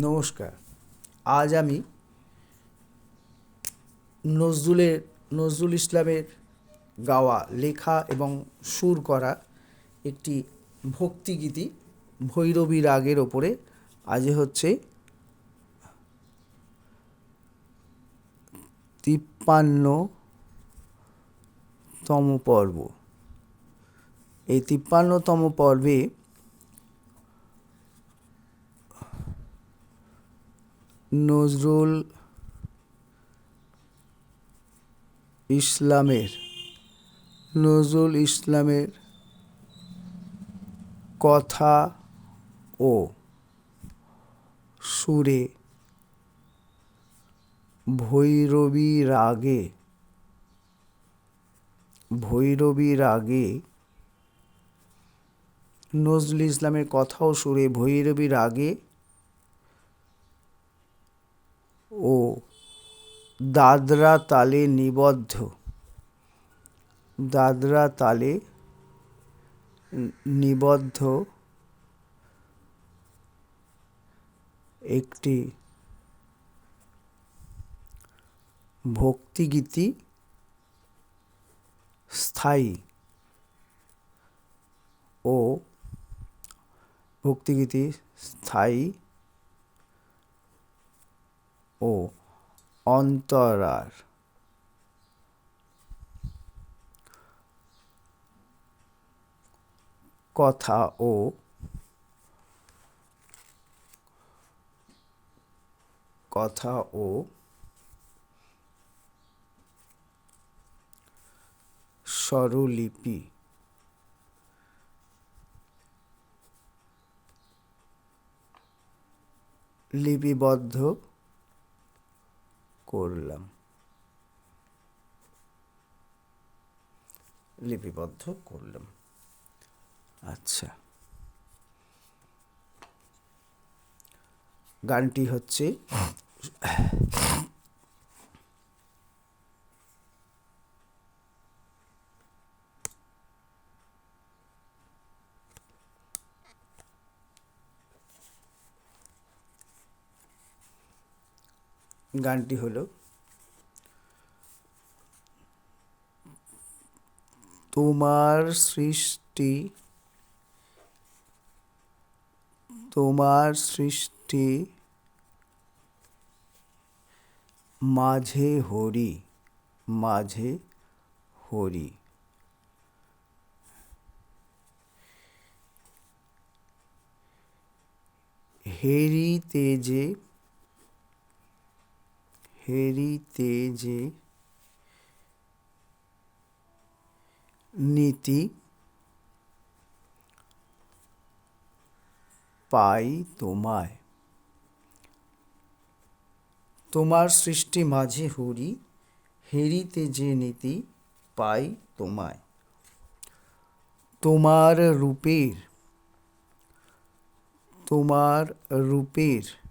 নমস্কার। আজ আমি নজরুলের, নজরুল ইসলামের গাওয়া লেখা এবং সুর করা একটি ভক্তিগীতি ভৈরবী রাগের ওপরে। আজ হচ্ছে তিপ্পান্নতম পর্ব। এই তিপ্পান্নতম পর্বে নজরুল ইসলামের নজরুল ইসলামের কথা ও সুরে ভৈরবী রাগে ভৈরবী রাগে, নজরুল ইসলামের কথা ও সুরে ভৈরবী রাগে ও দাদরা তালে নিবদ্ধ। দাদরা তালে নিবদ্ধ একটি ভক্তিগীতি স্থায়ী ও ভক্তিগীতি স্থায়ী ও অন্তরার। কথা ও কথা ও স্বরলিপি। লিপিবদ্ধ করলাম। লিপিবদ্ধ করলাম। আচ্ছা। গানটি হচ্ছে গানটি হলো তোমার সৃষ্টি তোমার সৃষ্টি মাঝে হরি মাঝে হরি। হেরি তেজে হেরি তেজে নীতি পাই তোমায়। তোমার সৃষ্টি মাঝে হরি, হেরিতে যে নীতি পাই তোমায়। তোমার রূপের তোমার রূপের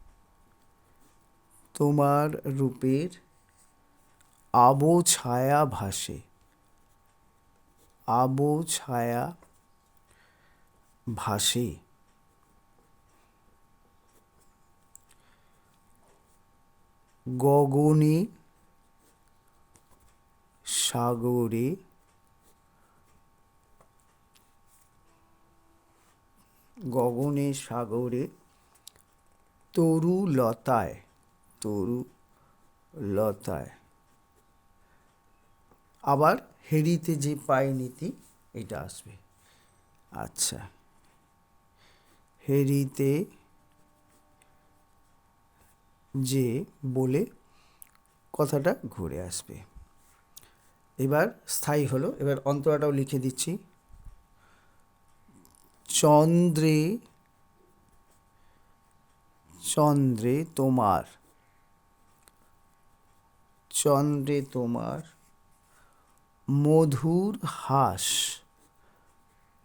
তোমার রূপের আবো ছায়া ভাসে। আবো ছায়া ভাসে। গগনে সাগরে গগনে সাগরে তরু তরু লতায়। আবার হেরিতে যে পাই নীতি, এটা আসবে। আচ্ছা। হেরিতে যে বলে কথাটা ঘুরে আসবে। এবার স্থায়ী হলো, এবার অন্তরাটাও লিখে দিচ্ছি। চন্দ্রে চন্দ্রে তোমার চন্দ্রে তোমার মধুর হাস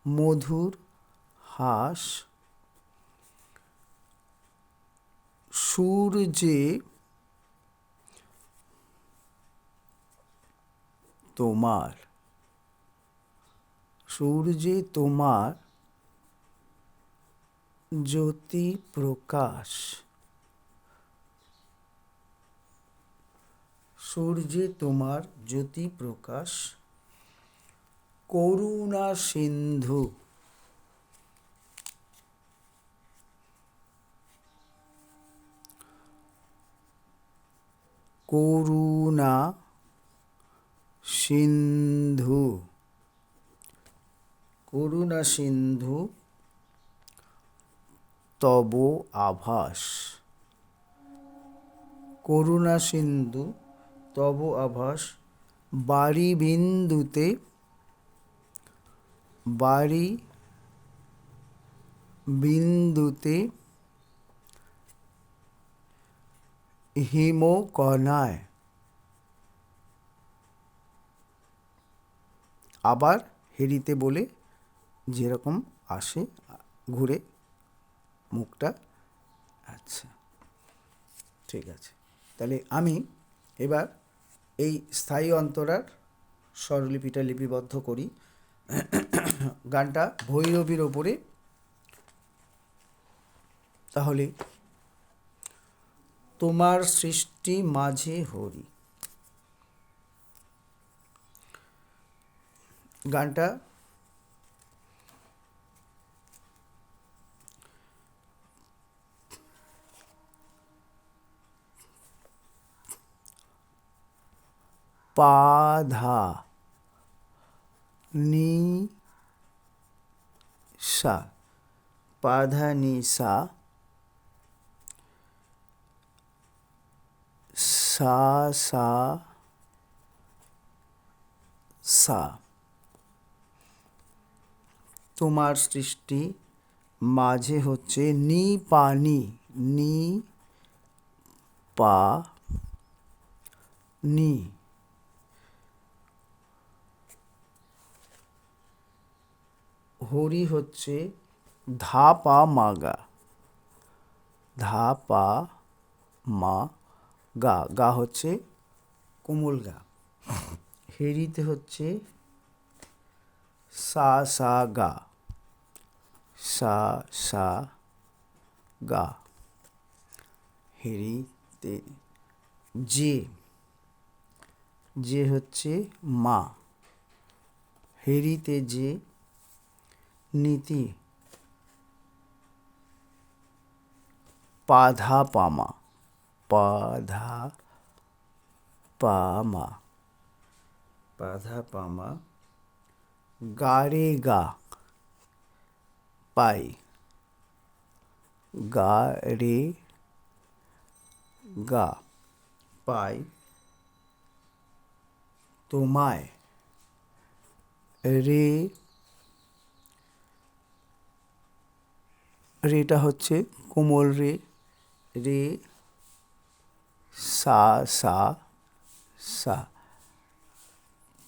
মধুর হাস। সূর্যে তোমার সূর্যে তোমার জ্যোতি প্রকাশ সূর্যে তোমার জ্যোতি প্রকাশ। করুণা সিন্ধু। করুণা সিন্ধু। করুণা সিন্ধু তব আভাস। করুণা সিন্ধু তব আভাস বাড়ি বিন্দুতে বাড়ি বিন্দুতে হিমকণায়। আবার হেরিতে বলে যেরকম আসে, ঘুরে মুখটা আচ্ছা ঠিক আছে। তাহলে আমি এবার এই স্থায়ী অন্তরার স্বরলিপিটা লিপিবদ্ধ করি। গানটা ভৈরবীর ওপরে। তাহলে, তোমার সৃষ্টি মাঝে হরি। গানটা পাধা নি সা পাধা নি সা সা সা সা তোমার সৃষ্টি মাঝে হচ্ছে নি পানি, নি পা, নি। হরি হচ্ছে ধা পা মা গা। ধা পা মা গা। গা হচ্ছে কোমল গা। হেরিতে হচ্ছে সা সা গা। সা সা গা। হেরিতে যে যে হচ্ছে মা। হেরিতে যে নীতি পাধা পামা পাধা পামা পাধা পামা গারে গা পাই গা রে গা পাই তোমায় রে রেটা হচ্ছে কোমল রে। রে, সা সা সা।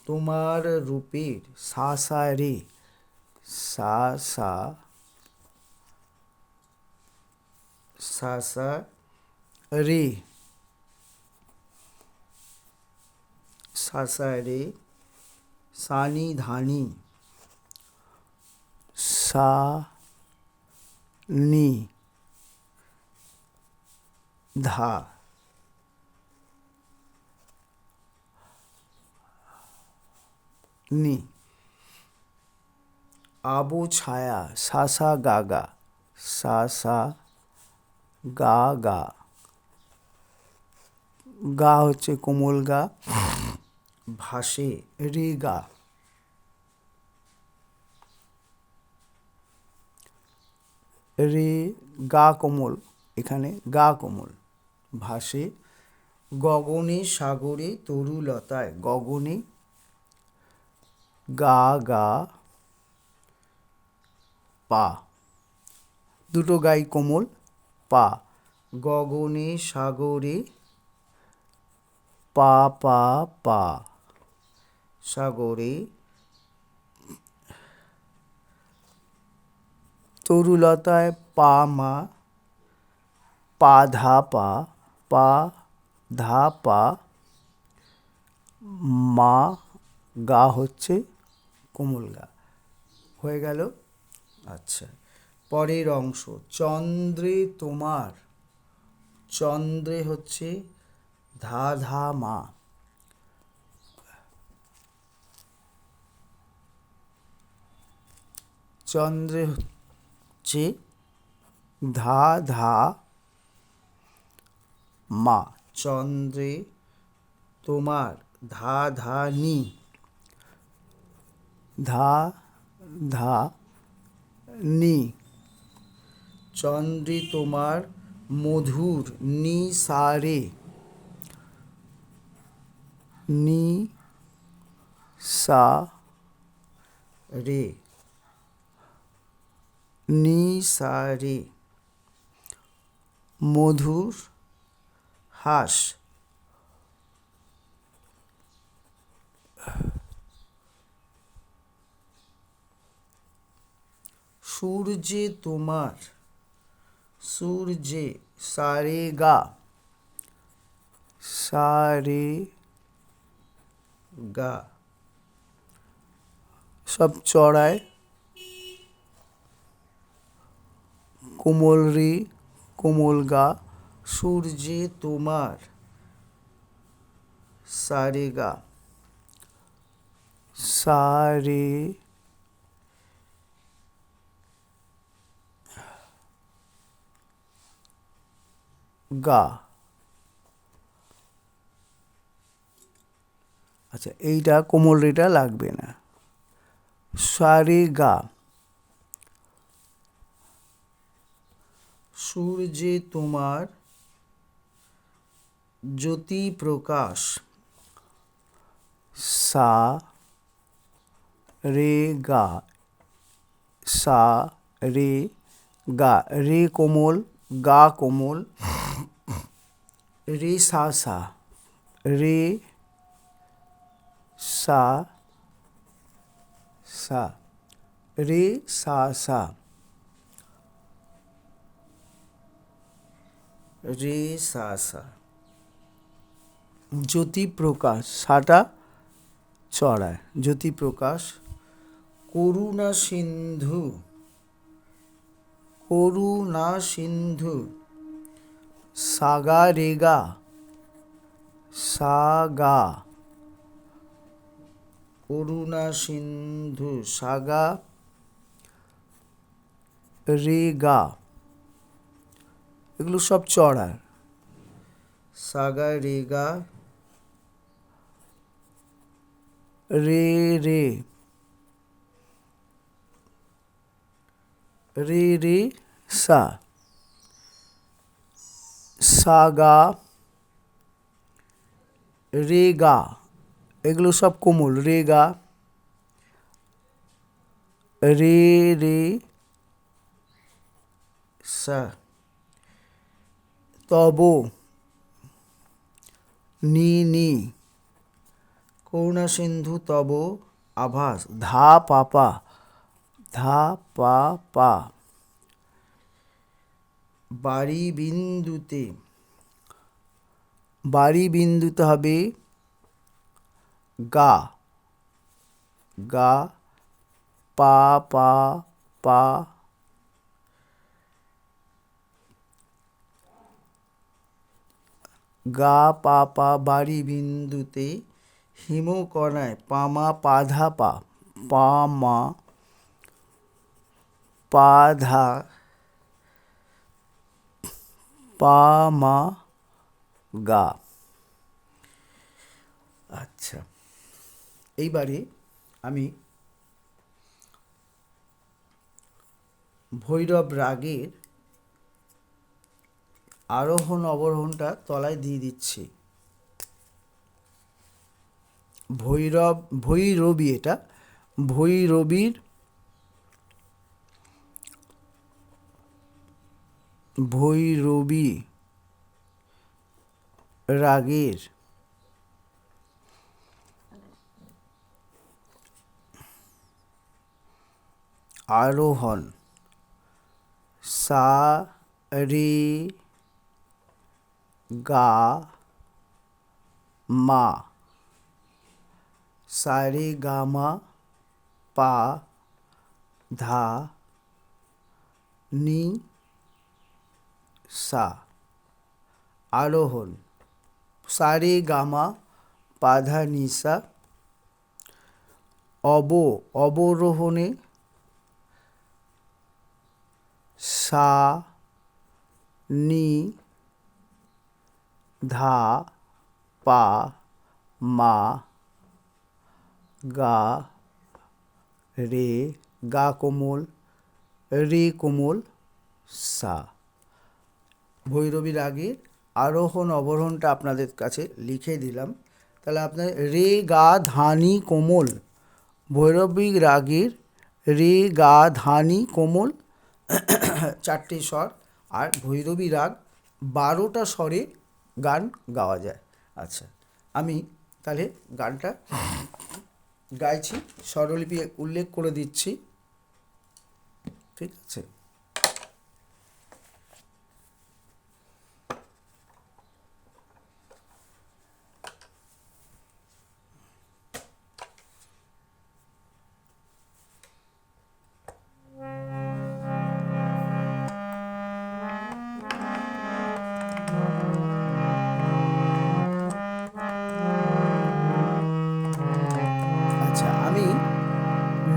তোমার রূপের সা সা, রে, সা সা সা সা, রে। সা সা, রে, সানি, ধানি, সা নি, ধা। নি, আবু ছায়া, সা সা, গা গা। সা সা, গা গা। গা হচ্ছে কোমল গা, ভাসে রে গা। রে গা কোমল, এখানে গা কোমল। ভাসে গগনে সাগরে তরুলতায়, গগনে গা গা পা। দুটো গাই কোমল, পা। গগনে সাগরে পা পা পা। সাগরে তরুলতায় পা মা, পা ধা পা পা ধা পা, মা গা হচ্ছে কোমল গা। হয়ে গেল? আচ্ছা। পরের অংশ, চন্দ্রে তোমার, চন্দ্রে হচ্ছে ধা ধা মা। চন্দ্রে হচ্ছে ধা ধা মা। চন্দ্রে তোমার ধা ধা নি। ধা ধা নি। চন্দ্রে তোমার মধুর নি সারে নি সা রে। নি সা মধুর হাস। সূর্যে তোমার সূর্যে সারে গা সারে গা সব চড়ায়। কোমল রে, কোমল গা, সূর্যে তোমার সারে গা। সারে গা। আচ্ছা এইটা কোমল রেটা লাগবে না। সারে গা। সূর্যে তোমার জ্যোতি প্রকাশ। সা রে গা। সা রে গা। রে কোমল, গা কোমল। রে সা সা। রে সা সা। রে সা সা। রে সা সা। জ্যোতি প্রকাশ সাটা চড়ায়। জ্যোতি প্রকাশ করুণা সিন্ধু করুণা সিন্ধু, সাগা রেগা সাগা, করুণা সিন্ধু, সাগা রেগা এগুলো সব চড়ার। সাগা রেগা, রে রে। রে রে, সা। সাগা, রেগা, এগুলো সব কোমল, রেগা। রে রে, সা। তব নি নি। করুণা সিন্ধু তব আভাস। ধা পাপা ধা পা পা। বাড়ি বিন্দুতে বাড়ি বিন্দুতে হবে গা। গা, পা পা পা। গা পা পা বাড়ি বিন্দুতে হিমকণায় পামা পাধা পা পামা পাধা পামা গা। আচ্ছা এইবারে আমি ভৈরব রাগের আরোহণ অবরোহণটা তলায় দিয়ে দিচ্ছি। ভৈরব ভৈরবী এটা। ভৈরবীর ভৈরবী রাগের আরোহণ সা রে গা, মা, সারে গা মা পা, ধা, নি, সা, আরোহণ, সারে গামা পাধা নিসা অব, অবরোহণে, সা, নি ধা, পা, মা, গা, রে, গা কোমল, রে কোমল, সা। ভৈরবী রাগের আরোহণ অবরোহণটা আপনাদের কাছে লিখে দিলাম। তাহলে আপনার রে, গা, ধানি, কোমল। ভৈরবী রাগের রে, গা, ধানি, কোমল, চারটে স্বর। আর ভৈরবী রাগ বারোটা স্বরে গান গাওয়া যায়। আচ্ছা আমি তাহলে গানটা গাইছি স্বরলিপি উল্লেখ করে দিচ্ছি। ঠিক আছে?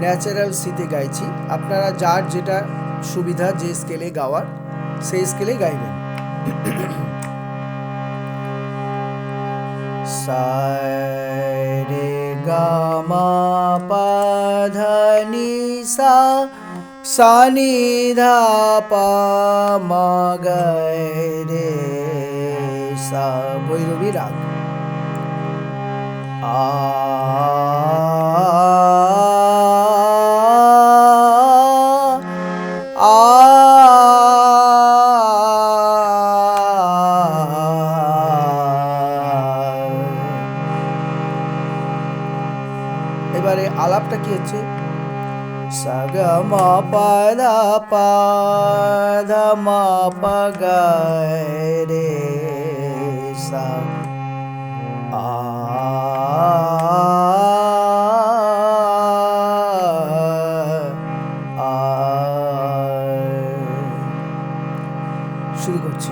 ন্যাচারাল সিতে গাইছি। আপনারা যার যেটা সুবিধা যে স্কেলে গাওয়ার, সেই স্কেলে গাইবেন। সারে গামা পাধানি সা, সানি ধা পা মা রে সা, ভৈরবী রাগ। আ এবারে আলাপটা কি হচ্ছে? সাগা মা পাদা পাধা মা পাগায় রে সা আ শুরু করছি।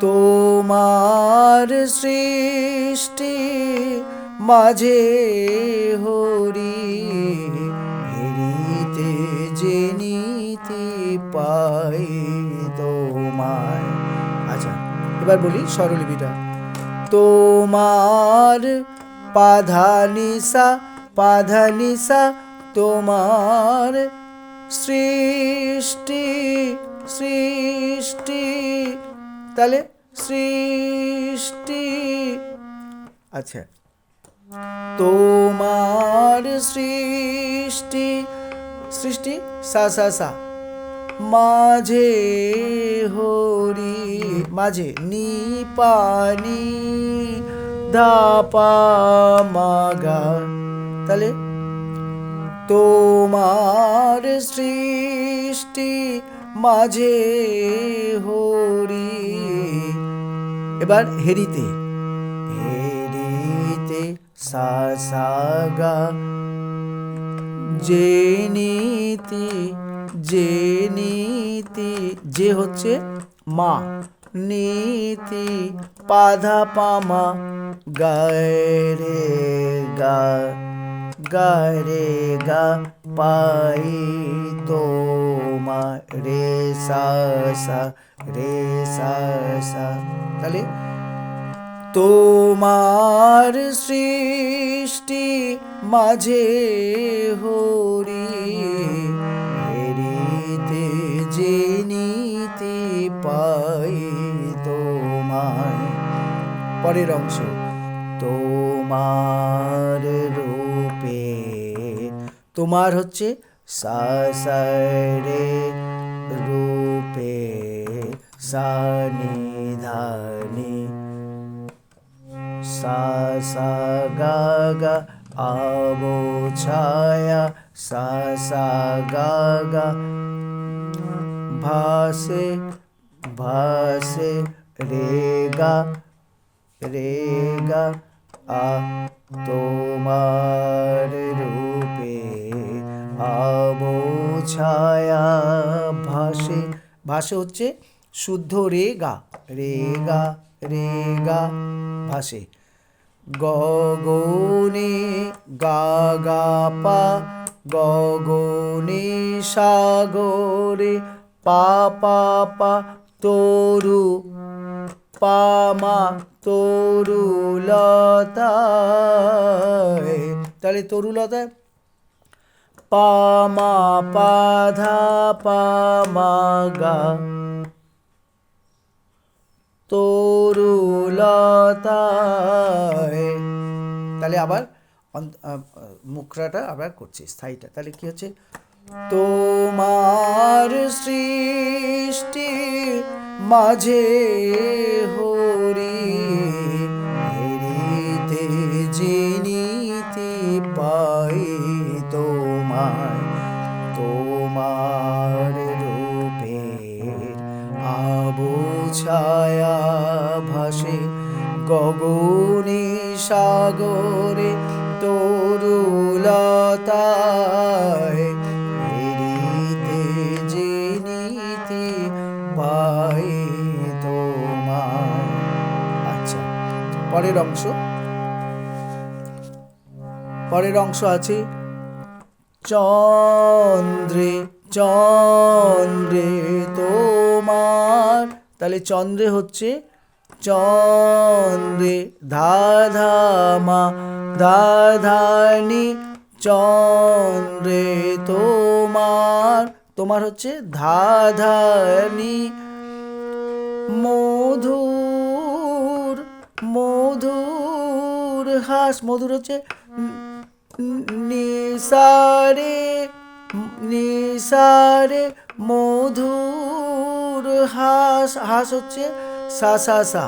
তোমার সৃষ্টি মাঝে হরি হেরিতে যে নীতি পাই তোমায়। আচ্ছা এবার বলি স্বরলিপিটা। তোমার পাধানিসা পাধানিসা তোমার সৃষ্টি সৃষ্টি, তাহলে সৃষ্টি। আচ্ছা তোমার সৃষ্টি সৃষ্টি? সা সা সা। মাঝে হরি, মাঝে নি ধাপা মাগা। তাহলে? তোমার সৃষ্টি, মাঝে হরি। এবার হেরিতে। সা সা গা যে নীতি যে নীতি, যে হচ্ছে মা। নীতি পাধা পামা গায় রে গা গায় রে গা পাই তোমা রে সা সা রে সা সা তাহলে তোমার সৃষ্টি মাঝে হরি হেরিতে যে নীতি পাই তোমায়। পরের অংশ, তোমার রূপে, তোমার হচ্ছে সা সা রূপে সা নি নি সা সা গা গা আবো ছায়া সা সা গা গা ভাসে ভাসে রে গা রে গা আ তোমার রূপে আবো ছায়া ভাসে ভাসে হচ্ছে শুদ্ধ রে গা রে গা রে গা ভাসে গগনে গা গা পা গগনে সাগরে পা পা পা, তরু পামা তরুলতায় তাহলে তরুলতায় পামা পাধা পামা গা। তরুলতায়। তাহলে আবার মুখরাটা আবার করছি স্থায়ীটা। তাহলে কি হচ্ছে? তোমার সৃষ্টি মাঝে হরি ছায়া ভাসে, গগনে, সাগরে, তরুলতায় হেরিতে জেনিতে পাই তোমার আচ্ছা পরের অংশ। পরের অংশ আছে, চন্দ্রে চন্দ্রে তোমার তাহলে চন্দ্রে হচ্ছে চন্দ্রে ধা ধা ধা চন্দ্রে তোমার তোমার হচ্ছে ধা ধানি মধুর মধুর হাস, মধুর হচ্ছে নিসারে নিসারে মধুর হাস হাস হচ্ছে সা সা সা।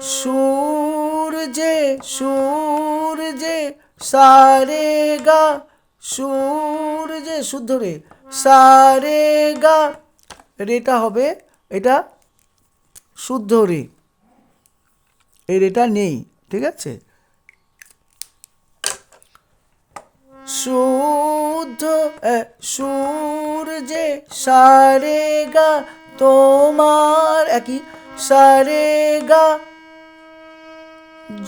সুর যে সূর্যে সূর্যে সারে গা, সূর্যে শুদ্ধ রে, সারে গা। রেটা হবে, এটা শুদ্ধ রে। এই রেটা নেই, ঠিক আছে? শুদ্ধ সূর্যে সারে গা তোমার একই সারে গা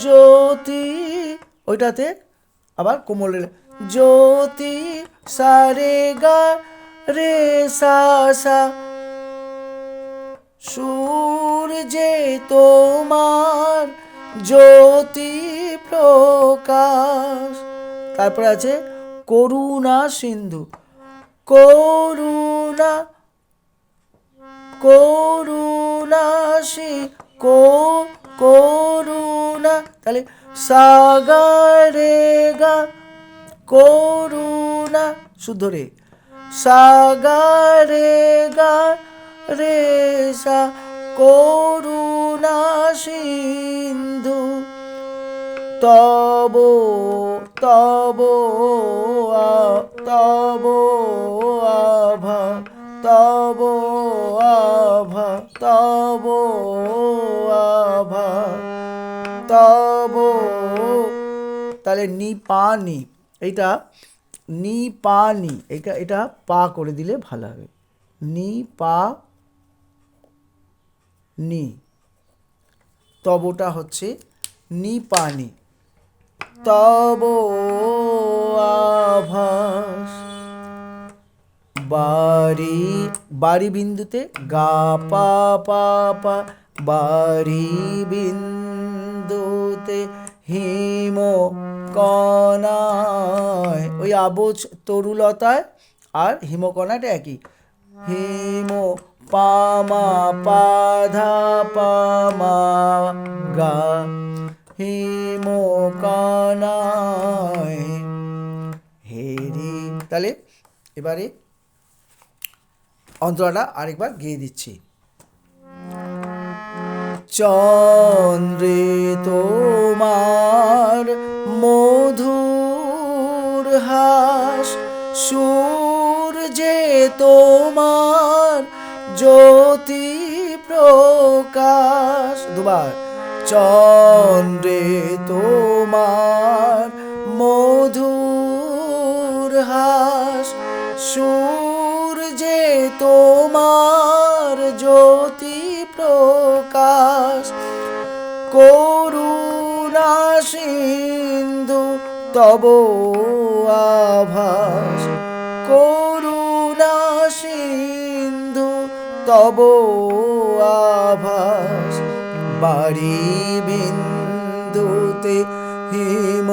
জ্যোতি, ওইটাতে আবার কোমল জ্যোতি সারে গা রে সা সা। সূর্যে তোমার জ্যোতি প্রকাশ। তারপর আছে করুণা সিন্ধু। করুণা করুণা সি, কো, করুণা। তাহলে সাগারে গা করুণা, শুদ্ধ রে। সাগারে গা রে সা, করুণা সিন্ধু। তব তব তব আভা তব আভা তব আভা তব। তাহলে নি, পা, নি, এইটা নি, পা, নি এটা এটা পা করে দিলে ভালো হবে। নি, পা, নি, তবটা হচ্ছে নি পানি তব আভাস। বাড়ি বাড়ি বিন্দুতে গা পা পা পা, বাড়ি বিন্দুতে হিম কণায়। ওই আবজ তরুলতায় আর হিমকণাটা একই। হিম পামা পাধা পামা গা হিম কণায় হেরি, তাহলে এবারে অন্তরাটা আরেকবার গেয়ে দিচ্ছি। চন্দ্রে তোমার মধুর হাস সুর সূর্যে তোমার জ্যোতি প্রকাশ। দুবার। চন্দ্রে তোমার মধুর হাস, সূর্যে তোমার জ্যোতি প্রকাশ। করুণা সিন্ধু, তব আভাস। করুণা সিন্ধু, তব আভাস। বাড়ি বিন্দুতে হিম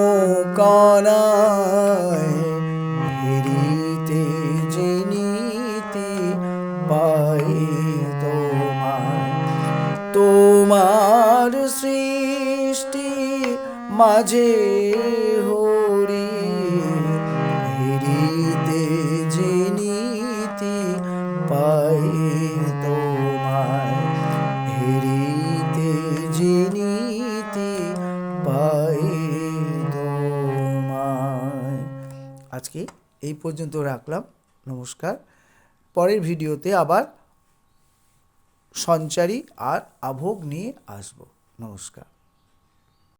কণায় হেরিতে জিনিতে পাই তোমার তোমার সৃষ্টি মাঝে এই পর্যন্ত রাখলাম। নমস্কার। পরের ভিডিওতে আবার সঞ্চারী আর আভোগ নিয়ে আসব। নমস্কার।